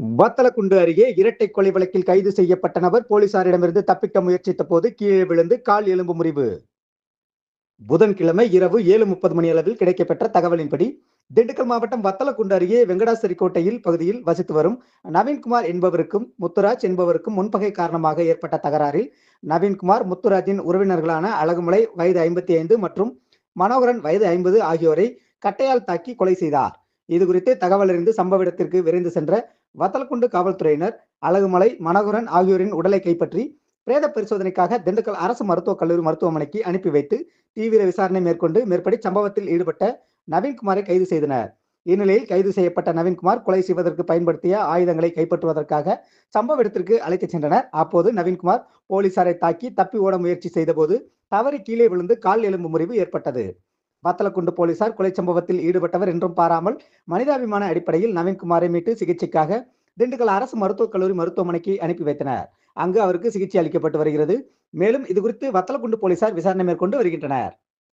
வத்தலக்குண்டு அருகே இரட்டை கொலை வழக்கில் கைது செய்யப்பட்ட நபர் போலீசாரிடமிருந்து தப்பிக்க முயற்சித்த போது கீழே விழுந்து கால் எலும்பு முறிவு. புதன்கிழமை இரவு ஏழு முப்பது மணி அளவில் கிடைக்கப்பெற்ற தகவலின்படி திண்டுக்கல் மாவட்டம் வத்தலக்குண்டு அருகே வெங்கடாசரி கோட்டையில் பகுதியில் வசித்து வரும் நவீன்குமார் என்பவருக்கும் முத்துராஜ் என்பவருக்கும் முன்பகை காரணமாக ஏற்பட்ட தகராறில் நவீன்குமார் முத்துராஜின் உறவினர்களான அழகுமலை வயது ஐம்பத்தி ஐந்து மற்றும் மனோகரன் வயது ஐம்பது ஆகியோரை கட்டையால் தாக்கி கொலை செய்தார். இது குறித்து தகவல் அறிந்து சம்பவ இடத்திற்கு விரைந்து சென்ற வத்தலக்குண்டு காவல்துறையினர் அழகுமலை மனோகரன் ஆகியோரின் உடலை கைப்பற்றி பிரேத பரிசோதனைக்காக திண்டுக்கல் அரசு மருத்துவக் கல்லூரி மருத்துவமனைக்கு அனுப்பி வைத்து தீவிர விசாரணை மேற்கொண்டு மேற்படி சம்பவத்தில் ஈடுபட்ட நவீன்குமாரை கைது செய்தனர். இந்நிலையில் கைது செய்யப்பட்ட நவீன்குமார் கொலை செய்வதற்கு பயன்படுத்திய ஆயுதங்களை கைப்பற்றுவதற்காக சம்பவ இடத்திற்கு அழைத்துச் சென்றனர். அப்போது நவீன்குமார் போலீசாரை தாக்கி தப்பி ஓட முயற்சி செய்தபோது தவறி கீழே விழுந்து கால் எலும்பு முறிவு ஏற்பட்டது. வத்தலக்குண்டு போலீசார் கொலை சம்பவத்தில் ஈடுபட்டவர் என்றும் பாராமல் மனிதாபிமான அடிப்படையில் நவீன்குமாரை மீட்டு சிகிச்சைக்காக திண்டுக்கல் அரசு மருத்துவக் கல்லூரி மருத்துவமனைக்கு அனுப்பி வைத்தனர். அங்கு அவருக்கு சிகிச்சை அளிக்கப்பட்டு வருகிறது. மேலும் இது குறித்து வத்தலக்குண்டு போலீசார் விசாரணை மேற்கொண்டு வருகின்றனர்.